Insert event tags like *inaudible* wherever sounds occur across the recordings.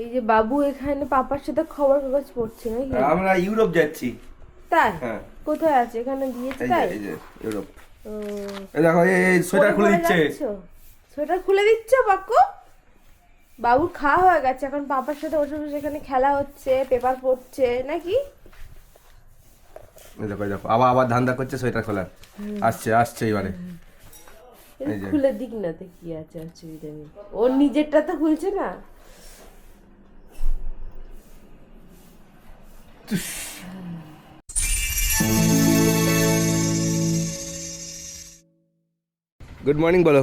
এই যে বাবু এখানে পাপার সাথে খবর কাগজ পড়ছে নাকি? আমরা ইউরোপ যাচ্ছি। তাই? হ্যাঁ। কোথায় আছে? এখানে দিয়েছে তাই? এই যে ইউরোপ। এই দেখো এই সোয়েটার খুলে দিচ্ছে। সোয়েটার খুলে দিচ্ছ বাক্কু? বাবুর খাওয়া হয়ে গেছে এখন পাপার সাথে বসে বসে এখানে খেলা হচ্ছে পেপার পড়ছে নাকি? দেখো দেখো আবার আবার ধান্দা করছে সোয়েটার খোলা আসছে আসছে এবারে। খুলে দিক না তো কি আছে অসুবিধা নেই। ওর নিজেরটা তো খুলছে না? গুড মর্নিং বলো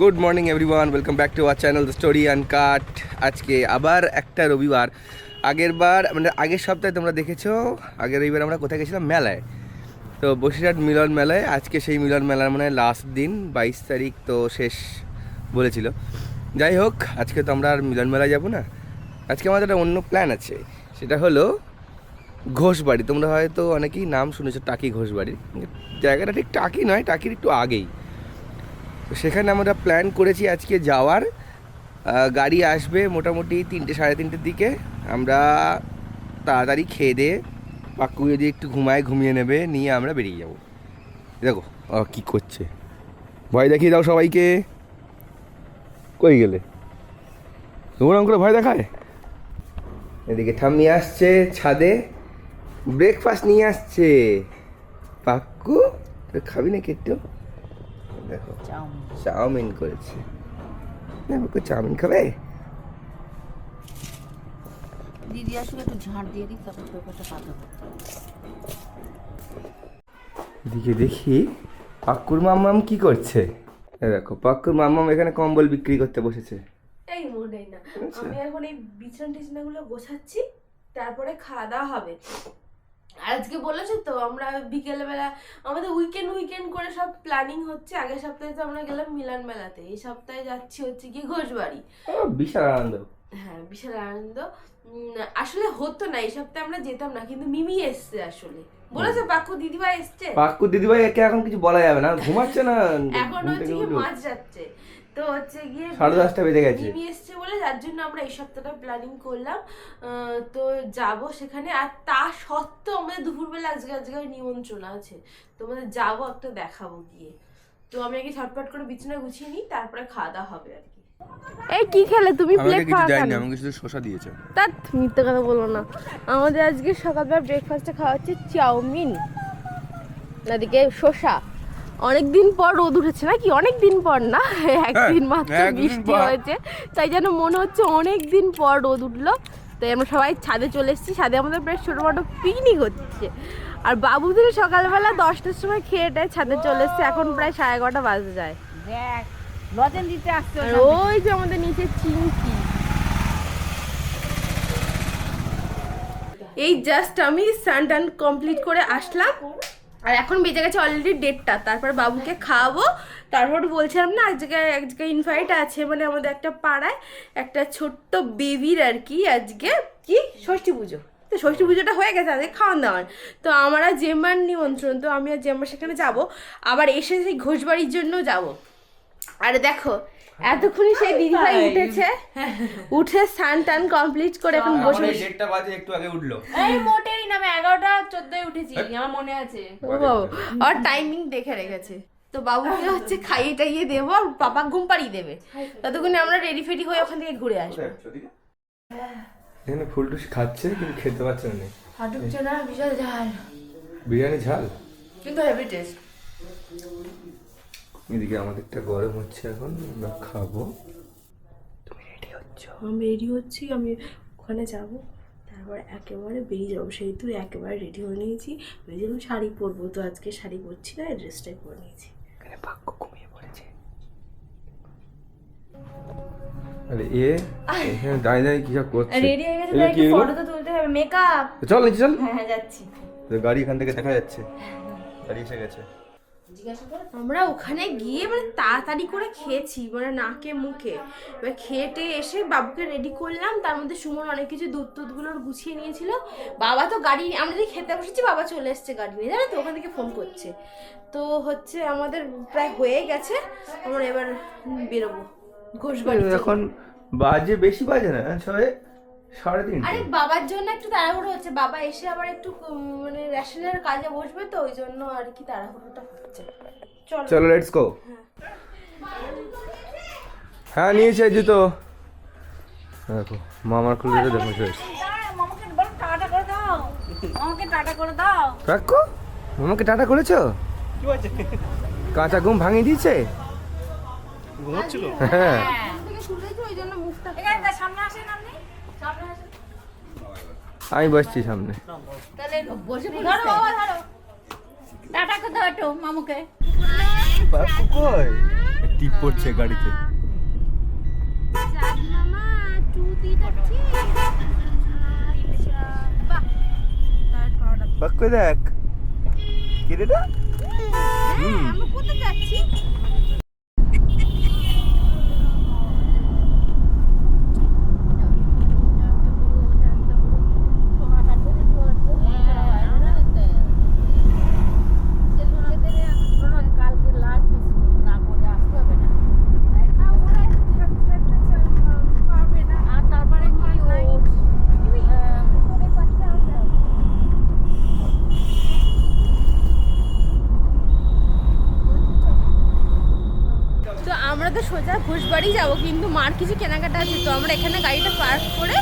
good morning everyone welcome back to our channel the story uncut আজকে আবার একটা রবিবার। আগের বার মানে আগের সপ্তাহে তোমরা দেখেছ, আগের রবিবার আমরা কোথায় গেছিলাম? মেলায়। তো বসিরহাট মিলন মেলায়, আজকে সেই মিলন মেলার মানে লাস্ট দিন, বাইশ তারিখ তো শেষ বলেছিল। যাই হোক, আজকে তো আমরা আর মিলন মেলায় যাব না। আজকে আমাদের একটা অন্য প্ল্যান আছে। সেটা হলো ঘোষবাড়ি। তোমরা হয়তো অনেকেই নাম শুনেছো টাকি ঘোষবাড়ি। জায়গাটা ঠিক টাকি নয়, টাকির একটু আগেই। সেখানে আমরা প্ল্যান করেছি আজকে যাওয়ার। গাড়ি আসবে মোটামুটি তিনটে, সাড়ে তিনটের দিকে। আমরা তাড়াতাড়ি খেয়ে দিয়ে পাক্কু যদি একটু ঘুমায়, ঘুমিয়ে নেবে, নিয়ে আমরা বেরিয়ে যাব। দেখো কী করছে। ভয় দেখিয়ে দাও সবাইকে। কই গেলে? তোমার করে ভয় দেখায়? এদিকে ঠাম্মি আসছে ছাদে। ব্রেকফাস্ট নিয়ে আসছে। পাক্কু তুই খাবি নাকি একটু? দেখো চাউমিন। করেছে। না পাক্কু চাউমিন খাবে? দিদি আসলে একটু ঝাড় দিয়ে দিই তারপর পেপারটা পাতাবো এদিকে দেখি পাক্কুর মাম্মাম কি করছে? দেখো পাক্কুর মাম্মাম এখানে কম্বল বিক্রি করতে বসেছে। এই মোটেই না। আচ্ছা। আমি এখন এই বিছানা টিছনা গুলো গোছাচ্ছি তারপরে খাওয়া দাওয়া হবে। আজকে বলেছে তো আমরা বিকেল বেলা আমাদের উইকেন্ড উইকেন্ড করে সব প্ল্যানিং হচ্ছে। আগের সপ্তাহে তো আমরা গেলাম মিলান মেলাতে। এই সপ্তাহে যাচ্ছি হচ্ছে কি ঘোষবাড়ি। বিশাল আনন্দ। হ্যাঁ বিশাল আনন্দ। আসলে হতো না এই সপ্তাহে আমরা যেতাম না কিন্তু মিমি এসছে আসলে। বলেছে পাক্কু দিদিভাই এসছে? পাক্কু দিদিভাই একে এখন কিছু বলা যাবে না। ঘুমাচ্ছে না এখন হচ্ছে উঠল। মাছ যাচ্ছে। তো হচ্ছে গিয়ে সাড়ে দশটা বেজে গেছে। মিমি এসছে বলে যার জন্য আমরা এই সপ্তাহটা প্ল্যানিং করলাম। আহ, তো যাব সেখানে। আর তা সত্ত্বেও আমাদের দুপুরবেলা আজকে আজকে নিমন্ত্রণ আছে। তো আমাদের যাব একটা দেখাবো গিয়ে। তো আমি আগে ছটপট করে বিছানা গুছিয়ে নিই তারপরে খাওয়া দাওয়া হবে আর কি। এই কি খেলে? তুমি প্লেট খাওয়া কেন? আমাকে শুধু শশা দিয়েছে। তাত মিথ্যে কথা বলো না। আমাদের আজকে সকালবেলা ব্রেকফাস্টে খাওয়া হচ্ছে চাউমিন। এদিকে শসা। অনেকদিন পর রোদ উঠেছে নাকি? অনেক দিন পর না? একদিন মাত্র হ্যাঁ, বৃষ্টি হয়েছে। তাই যেন মনে হচ্ছে অনেক দিন পর রোদ উঠল। তাই আমরা সবাই ছাদে চলে এসেছি। ছাদে আমাদের প্রায় ছোটো মোটো পিকনিক হচ্ছে। আর বাবুদের সকালবেলা দশটার সময় খেয়ে টেয়ে ছাদে চলে এসছে। এখন প্রায় সাড়ে এগারোটা বাজে যায়। দেখ লজেন দিতে আসছে ওই যে আমাদের নিচে চিংকি এই জাস্ট আমি স্নান টান কমপ্লিট করে আসলাম। আর এখন বেজে গেছে অলরেডি ডেটটা তারপর বাবুকে খাওয়াবো। তারপর বলছিলাম না আজকে আজকে ইনভাইট আছে মানে আমাদের একটা পাড়ায় একটা ছোট্ট বেবির আর কি আজকে। কি? ষষ্ঠী পুজো? তো ষষ্ঠী পুজোটা হয়ে গেছে আজকে খাওয়ান দাওয়ান তো আমার আর জেম্মার নিমন্ত্রণ তো আমি আর জেম্মার সেখানে যাব। আবার এসে সেই ঘোষবাড়ির জন্য যাব। আর দেখো এতক্ষণই সেই দিদিভাই উঠেছে উঠে স্নান টান কমপ্লিট করে এখন বসে বসে ডেটটা বাজে একটু আগে উঠল। এই মোটেই না আমি এগারোটা চোদ্দই উঠেছি আমার মনে আছে। ও আর টাইমিং দেখে রেখেছে। তো বাবুকে হচ্ছে খাইয়ে টাইয়ে দেবো আর পাপা ঘুম পাড়িয়ে দেবে। ততক্ষণে আমরা রেডি ফেডি হয়ে ওখান থেকে ঘুরে আসব। এখানে ফুলটুস খাচ্ছে কিন্তু খেতে পারছে না হাঁটুকছে না বিশাল ঝাল। বিরিয়ানি ঝাল? কিন্তু হেভি টেস্ট এদিকে আমাদেরটা গরম হচ্ছে এখন আমরা খাব। তুমি রেডি হচ্ছ? আমি রেডি হচ্ছি আমি ওখানে যাব। তারপর একেবারে বেরিয়ে যাব। সেই তুই একেবারে রেডি হয়ে নিয়েছি। ভেবেছিলাম শাড়ি পরবো। তো আজকে শাড়ি পরছি না ড্রেসটাই পরে নিয়েছি। এখানে বাক্য ঘুমিয়ে পড়েছে। আরে এ এখানে দাঁড়িয়ে দাঁড়িয়ে কি সব করছে? রেডি হয়ে গেছে তাই একটু? ফটো তো তুলতে হবে। মেকআপ চল নিচে চল। হ্যাঁ হ্যাঁ যাচ্ছি। গাড়ি এখান থেকে দেখা যাচ্ছে। গাড়ি এসে গেছে। জিজ্ঞাসা করে আমরা ওখানে গিয়ে মানে তাড়াতাড়ি করে খেয়েছি মানে নাকে মুখে। এবার খেয়েটে এসে বাবুকে রেডি করলাম। তার মধ্যে সুমন অনেক কিছু দুধ টুধগুলো গুছিয়ে নিয়েছিল। বাবা তো গাড়ি আমরা যে খেতে বসেছি বাবা চলে এসছে গাড়ি নিয়ে। জানো তো ওখান থেকে ফোন করছে। তো হচ্ছে আমাদের প্রায় হয়ে গেছে। আমরা এবার বেরোবো। ঘোষবাড়ি এখন বাজে বেশি বাজে না ছয় সাড়ে আরে বাবার জন্য একটু তাড়াহুড়ো হচ্ছে। বাবা এসে আবার একটু মানে রেশনের কাজে বসবে তো ওই জন্য আর কি তাড়াহুড়োটা হচ্ছে। চলো। চলো লেটস গো হ্যাঁ নিয়েছে জুতো। দেখো মামার খুলে দেখো শেষ। মামাকে বল টাটা করে দাও। মামাকে টাটা করে দাও। রাখো। মামাকে টাটা করেছ? কাঁচা ঘুম ভাঙিয়ে দিয়েছে? ঘুমোচ্ছিল? হ্যাঁ। থেকে ওই জন্য মুখটা এখানে সামনে আসেন আপনি। আমি বসছি সামনে। টিপ পড়ছে গাড়িতে। দেখ। কি রে দা। হুম। কোথায় যাচ্ছি কালকে লাস্ট না করে আসতে হবে না আর তারপরে কি ওটস তো আমরা তো সোজা ঘোষবাড়ি যাব কিন্তু মার কিছু কেনাকাটা আছে তো আমরা এখানে গাড়িটা পার্ক করে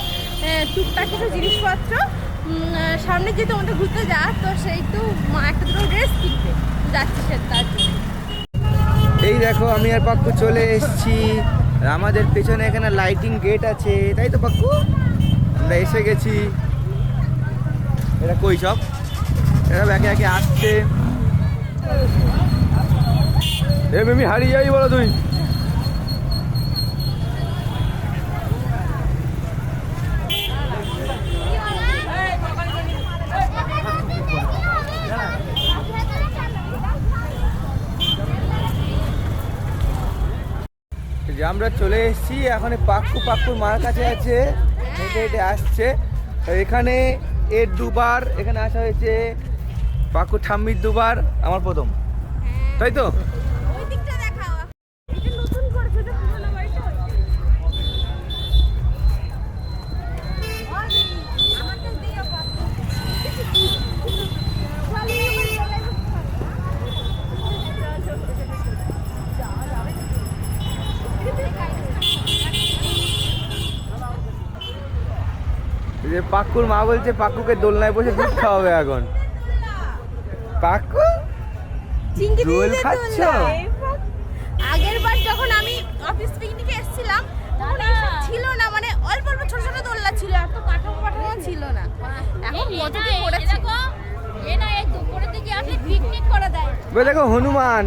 টুকটাক কিছু জিনিসপত্র সামনে যেহেতু আমাদের ঘুরতে যা তো সেই তো মা একটা দুটো ড্রেস কিনবে। তো যাচ্ছি সে তার এই দেখো আমি আর পাক্কু চলে এসেছি। আমাদের পেছনে এখানে লাইটিং গেট আছে তাই তো পাক্কু আমরা এসে গেছি। এটা কই সব? এরা একে একে আসছে। এ মিমি হারিয়ে যাই বলো তুই যে আমরা চলে এসেছি, এখন পাক্কু পাক্কুর মার কাছে আছে, হেঁটে হেঁটে আসছে। এখানে এর দুবার, এখানে আসা হয়েছে পাক্কু ঠাম্মির দুবার, আমার প্রথম। তাই তো ওই দিকটা দেখাও এটা নতুন করেছে এটা পুরোনো বাড়িটা আমাকে দিও এই যে পাক্কুর মা বলছে পাক্কুকে দোলনায় বসে দুধ খাওয়াবে এখন। পাক্কু চিংড়ি দোল খাচ্ছ? আগের বার যখন আমি অফিস পিকনিকে এসেছিলাম তখন ছিল না মানে অল্প অল্প ছোট ছোট দোলনা ছিল এত কাঠামো পাঠামো ছিল না। এখন কত কি করেছে? এ এই দুপুরের দিকে আসলে পিকনিক করে দেয়। বে দেখো হনুমান।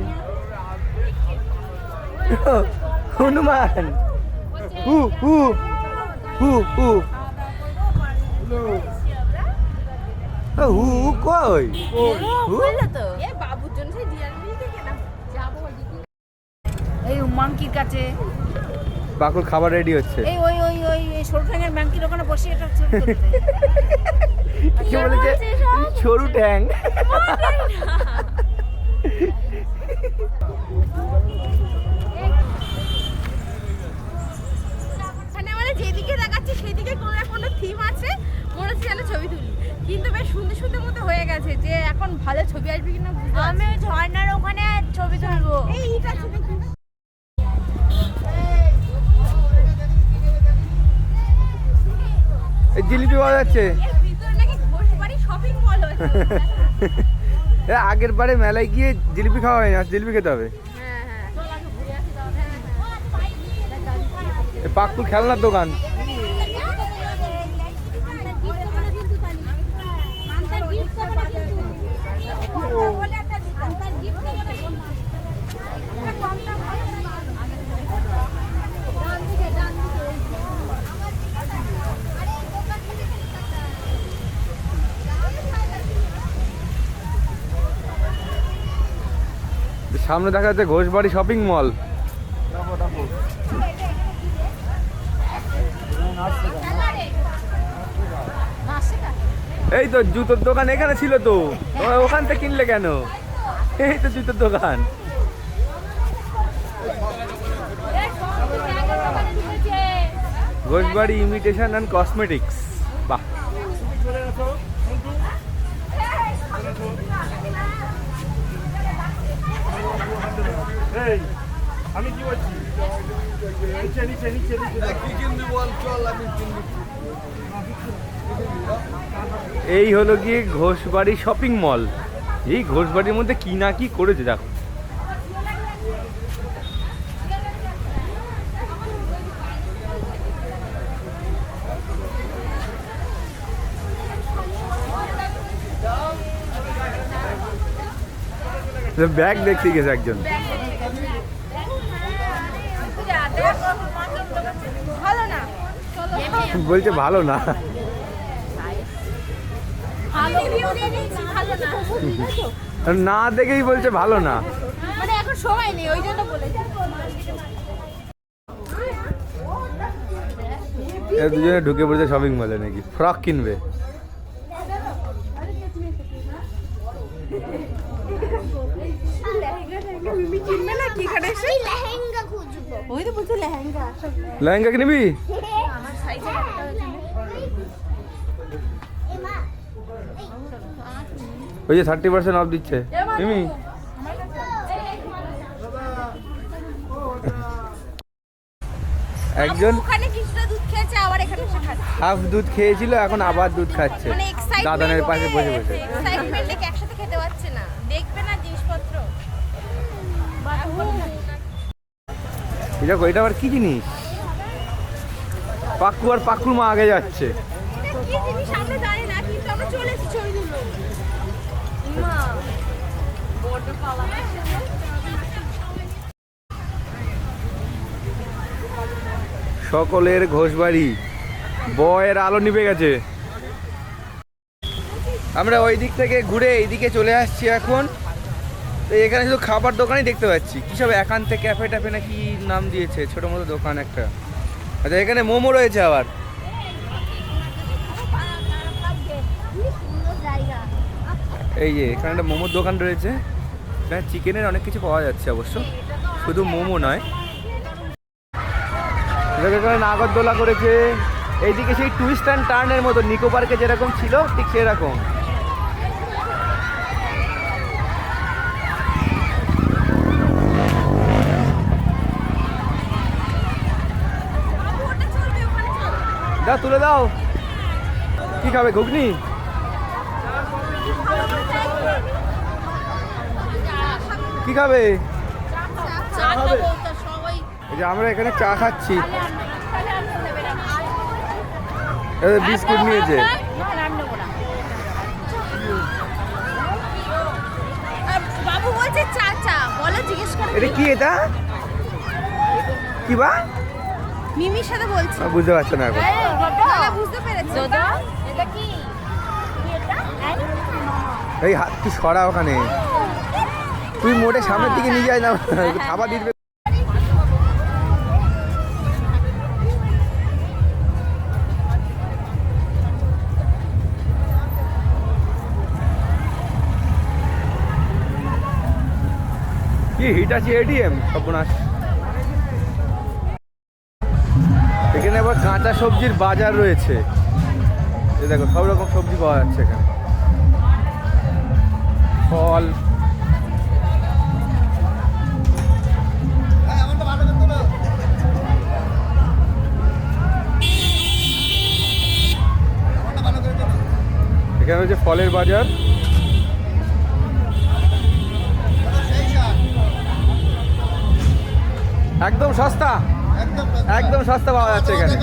*laughs* হনুমান। হু হু হু হু ও, হু হু কই হু তো এ বাবুর জন্য সেই ডিয়ার মিল থেকে না যাব ওদিকে। এই মাংকির কাছে? পাকুর খাবার রেডি হচ্ছে। এই ওই ওই ওই এই সরু ঠ্যাঙের মাংকির ওখানে বসে এটা *laughs* কি বলেছে সরু ট্যাং। মানে যেদিকে দেখাচ্ছি সেদিকে কোনো না কোনো থিম আছে। মনে হচ্ছে যেন ছবি তুলি। কিন্তু বেশ সুন্দর সুন্দর মতো হয়ে গেছে যে এখন ভালো ছবি আসবে কিনা আমি ঝর্ণার ওখানে ছবি তুলবো। এই জিলিপি পাওয়া যাচ্ছে। এর ভিতরে নাকি ঘোষবাড়ি শপিং মল হচ্ছে এ, আগের বারে মেলায় গিয়ে জিলিপি খাওয়া হয়নি আজ জিলিপি খেতে হবে। হ্যাঁ হ্যাঁ। এ, পাক্কুর খেলনার দোকান। সামনে দেখা যাচ্ছে ঘোষবাড়ি শপিং মল। এই তো জুতোর দোকান এখানে ছিল তো। ওখান থেকে কিনলে কেন? এই তো জুতোর দোকান। ঘোষবাড়ি ইমিটেশন অ্যান্ড কসমেটিক্স বাহ। এই আমি কি বলছি? নিচে নিচে নিচে নিচে। এই হলো গিয়ে ঘোষবাড়ি শপিং মল। এই ঘোষবাড়ির মধ্যে কি না কি করেছে দেখো। ব্যাগ দেখতে গেছে একজন। বলছে ভালো না। না। দেখেই বলছে ভালো না। দুজনে ঢুকে পড়েছে শপিং মলে নাকি। ফ্রক কিনবে মিমি কিনবে না কি এখানে এসে লেহেঙ্গা খুঁজবো ওই তো বলছে লেহেঙ্গা লেহেঙ্গা। কিনবি? এমা ওই যে থার্টি পার্সেন্ট অফ দিচ্ছে। মিমি একজন ওখানে কিছুটা দুধ খেয়েছে আবার এখানে এসে খাচ্ছে। হাফ দুধ খেয়েছিল এখন আবার দুধ খাচ্ছে। মানে দাদানের পাশে বসে বসে। দেখো এটা আবার কি জিনিস? পাক্কু আর পাক্কুর মা আগে যাচ্ছে। সকলের ঘোষবাড়ি। বয়ের আলো নিভে গেছে। আমরা ওই দিক থেকে ঘুরে এইদিকে চলে আসছি এখন। তো এখানে শুধু খাবার দোকানই দেখতে পাচ্ছি। কী সব একান্তে ক্যাফে ট্যাফে না কি নাম দিয়েছে? ছোটো মতো দোকান একটা। আচ্ছা এখানে মোমো রয়েছে আবার। এই যে, এখানে একটা মোমোর দোকান রয়েছে। এখানে চিকেনের অনেক কিছু পাওয়া যাচ্ছে অবশ্য। শুধু মোমো নয়। এখানে নাগরদোলা করেছে। এইদিকে সেই টুইস্ট অ্যান্ড টার্নের মতো নিকো পার্কে যেরকম ছিল, ঠিক সেরকম। দাও তুলে দাও। কি খাবে ঘুগনি? কি খাবে? এই যে আমরা এখানে চা খাচ্ছি। বিস্কুট নিয়েছে। বাবু বলছে চাচা বলো জিজ্ঞেস করো এটা কি এটা? কি বা? মিমির সাথে বলছি। বুঝতে পারছি না এখন। বুঝতে পেরেছি। এটা কি? এই হাত তুই সরা ওখানে। তুই মোটে সামনের দিকে নিয়ে যাই না। খাবার দিবে কি হিটাচি এটিএম সর্বনাশ। আবার কাঁচা সবজির বাজার রয়েছে। দেখো, সব রকম সবজি পাওয়া যাচ্ছে এখানে। ফল। এখানে হচ্ছে ফলের বাজার। একদম সস্তা। একদম সস্তা পাওয়া যাচ্ছে এখানে।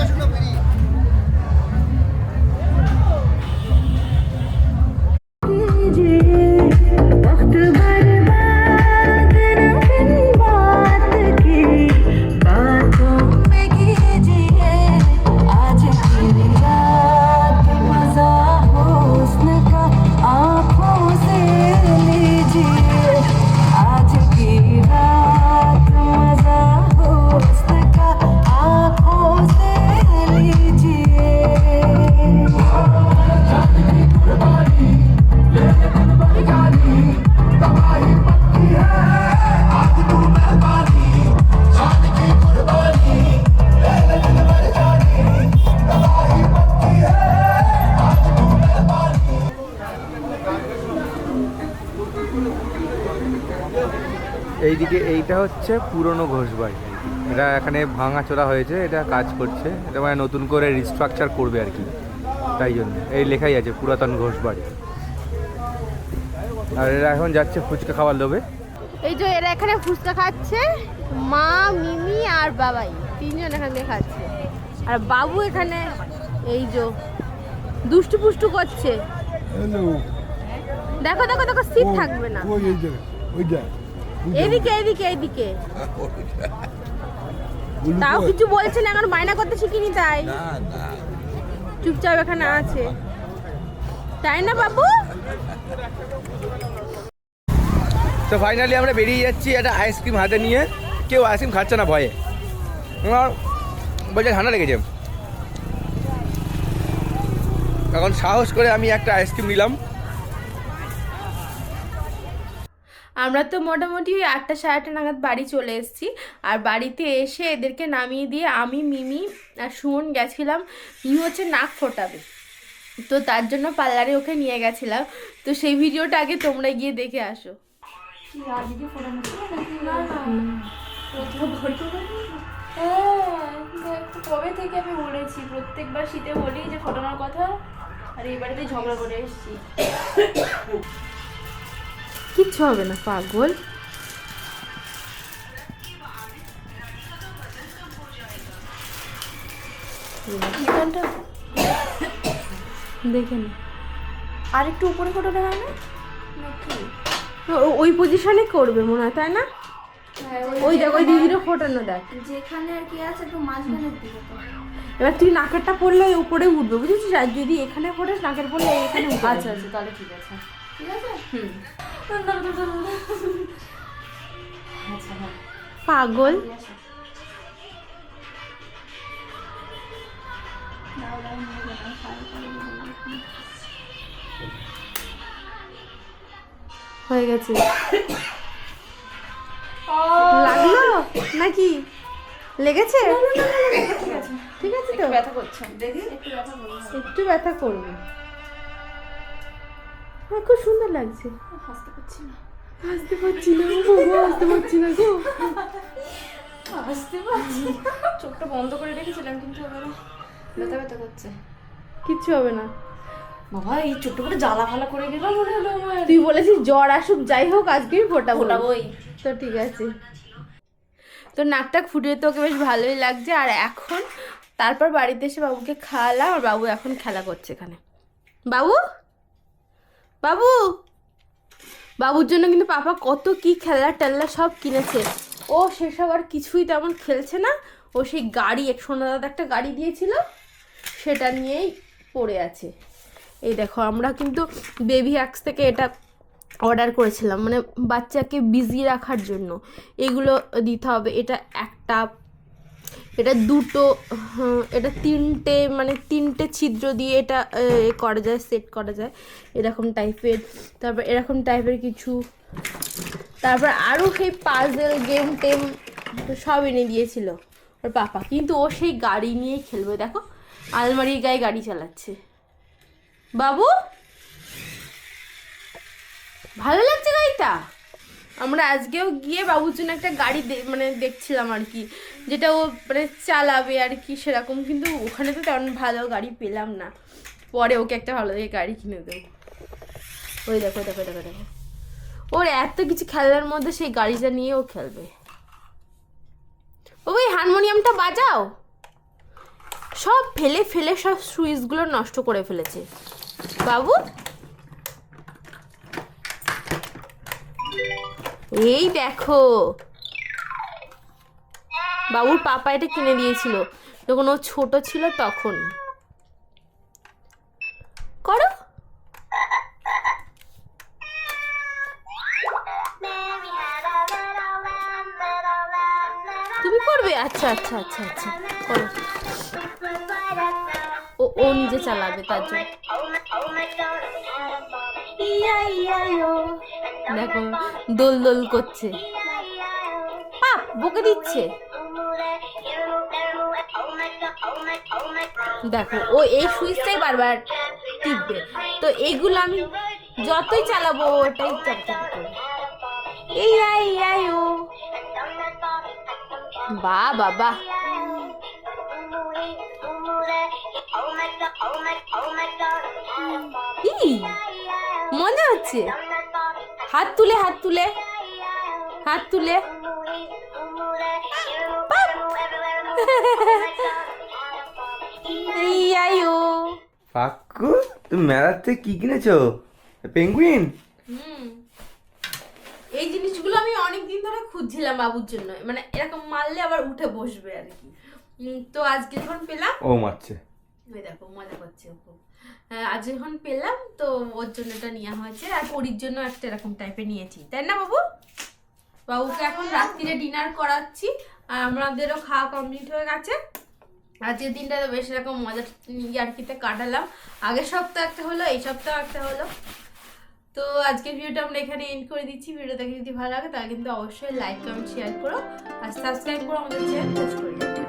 হচ্ছে পুরনো ঘোষবাড়ি আর এটা এখানে ভাঙাচোরা হয়েছে এটা কাজ করছে এটা মানে নতুন করে রিস্ট্রাকচার করবে আর কি। তাই জন্য এই লেখাই আছে পুরাতন ঘোষবাড়ি। আর এরা এখন যাচ্ছে ফুচকা খাওয়ার লোভে। এই যে এরা এখানে ফুচকা খাচ্ছে মা মিমি আর বাবাই তিনজন এখানে খাচ্ছে আর বাবু এখানে এই যে দুষ্টু পুষ্টু করছে। দেখো দেখো দেখো সিট থাকবে না। এদিকে এদিকে এদিকে। তাও কিছু বলছে না এখন বায়না করতে শিখিনি তাই। চুপচাপ এখানে আছে। তাই না বাবু? তো ফাইনালি আমরা বেরিয়ে যাচ্ছি একটা আইসক্রিম হাতে নিয়ে। কেউ আইসক্রিম খাচ্ছে না ভয়ে। আমার বলছে ঠান্ডা লেগেছে। এখন সাহস করে আমি একটা আইসক্রিম নিলাম। আমরা তো মোটামুটি ওই আটটা সাড়ে আটটা নাগাদ বাড়ি চলে এসেছি। আর বাড়িতে এসে এদেরকে নামিয়ে দিয়ে আমি মিমি আর সুমন গেছিলাম। মিমি হচ্ছে নাক ফোটাবে। তো তার জন্য পার্লারে ওকে নিয়ে গেছিলাম। তো সেই ভিডিওটা আগে তোমরা গিয়ে দেখে আসো। হ্যাঁ কবে থেকে আমি বলেছি? প্রত্যেকবার শীতে বলি যে ফোটানোর কথা। আর এবারে ঝগড়া করে এসেছি। কিচ্ছু হবে না পাগল। দেখে না। আর একটু উপরে ফোটানো হয় না ওই পজিশনে করবে মনে হয় তাই না? হ্যাঁ ওই দেখ ওই দিদিরও ফোটানো দেখ। যেখানে আর কি আছে একটু মাঝখানের দিকে এবার তুই নাকেরটা পড়লে উপরে উঠবে বুঝেছিস? আর যদি এখানে পড়িস নাকের পড়লে এখানে আচ্ছা আচ্ছা তাহলে ঠিক আছে। ঠিক আছে? হুম। আচ্ছা হ্যাঁ পাগল হয়ে গেছে। লাগল? নাকি? লেগেছে? ঠিক আছে। তো ব্যথা করছে দেখি একটু ব্যথা করছে। একটু ব্যথা করবে। হ্যাঁ খুব সুন্দর লাগছে। হাসতে পারছি না। হাসতে পারছি না বাবা, হাসতে পারছি না গো। হাসতে পারছি চোখটা বন্ধ করে রেখেছিলাম কিন্তু এবারে ব্যথা ব্যথা করছে। কিচ্ছু হবে না। বাবা এই ছোট্ট করে জ্বালা ফালা করে গেলাম মনে হলো আমার। তুই বলেছিস জ্বর আসুক যাই হোক আজকেই ফোটাবো ফোটাবোই। তো ঠিক আছে। তো নাকটা ফুটিয়ে তো ওকে বেশ ভালোই লাগছে। আর এখন তারপর বাড়িতে এসে বাবুকে খাওয়ালাম আর বাবু এখন খেলা করছে এখানে। বাবু? বাবু! বাবুর জন্য কিন্তু পাপা কত কি খেলা টেল্লা সব কিনেছে। ও সেসব আর কিছুই তেমন খেলছে না। ও সেই গাড়ি, এক সোনাদাদ একটা গাড়ি দিয়েছিল, সেটা নিয়েই পড়ে আছে। এই দেখো, আমরা কিন্তু বেবি হ্যাক্স থেকে এটা অর্ডার করেছিলাম মানে বাচ্চাকে বিজি রাখার জন্য। এগুলো দিতে হবে, এটা একটা এটা দুটো এটা তিনটে মানে তিনটে ছিদ্র দিয়ে এটা করা যায়, সেট করা যায়, এরকম টাইপের। তারপর এরকম টাইপের কিছু। তারপর আরও সেই পাজেল গেম টেম সব এনে দিয়েছিল ওর পাপা। কিন্তু ও সেই গাড়ি নিয়ে খেলবে, দেখো। আলমারির গায়ে গাড়ি চালাচ্ছে। বাবু? ভালো লাগছে গাড়িটা? আমরা আজকেও গিয়ে বাবুর জন্য একটা গাড়ি মানে দেখছিলাম আর কি, যেটা ও মানে চালাবে আর কি সেরকম, কিন্তু ওখানে তো তেমন ভালো গাড়ি পেলাম না। পরে ওকে একটা ভালো দেখে গাড়ি কিনে দেবো। ওই দেখো দেখো দেখো দেখো। ওর এত কিছু খেলার মধ্যে সেই গাড়িটা নিয়ে ও খেলবে। ও ওই হারমোনিয়ামটা বাজাও। সব ফেলে ফেলে সব সুইচগুলো নষ্ট করে ফেলেছে। বাবু? এই দেখো বাবুর পাপা এটা কিনে দিয়েছিল যখন ও ছোট ছিল তখন করো তুমি করবে আচ্ছা আচ্ছা আচ্ছা আচ্ছা করো ও ও নিজে চালাবে তার জন্য দেখো দোল দোল করছে। পাপ বকে দিচ্ছে। দেখো, ও এই সুইচটাই বারবার টিপবে। তো এইগুলো আমি যতই চালাবো, ওটাই চাপতে এই, আই আই, ও। বাহ বাবা মজা হচ্ছে। হাত তুলে হাত তুলে। হাত তুলে। এই আয়ো পাক্কু তুমি মেলার থেকে কি কিনেছো? পেঙ্গুইন? হুম। এই জিনিসগুলো আমি অনেক দিন ধরে খুঁজছিলাম বাবুর জন্য। মানে এরকম মারলে আবার উঠে বসবে আর কি। তো আজকে যখন পেলাম ও মারছে। ওই দেখো মজা করছে ও খুব। হ্যাঁ, আজ যখন পেলাম তো ওর জন্য এটা নেওয়া হয়েছে আর পরির জন্য একটা এরকম টাইপের নিয়েছি। তাই না বাবু? বাবুকে এখন রাত্রিরে ডিনার করাচ্ছি আর আমাদেরও খাওয়া কমপ্লিট হয়ে গেছে। আজকের দিনটা তো বেশ এরকম মজা ইয়ার্কিতে কাটালাম আগের সপ্তাহ একটা হলো এই সপ্তাহ একটা হলো। তো আজকের ভিডিওটা আমরা এখানে এন্ড করে দিচ্ছি। ভিডিও দেখে যদি ভালো লাগে তাহলে কিন্তু অবশ্যই লাইক কমেন্ট শেয়ার করো আর সাবস্ক্রাইব করো আমাদের চ্যানেল পোস্ট করে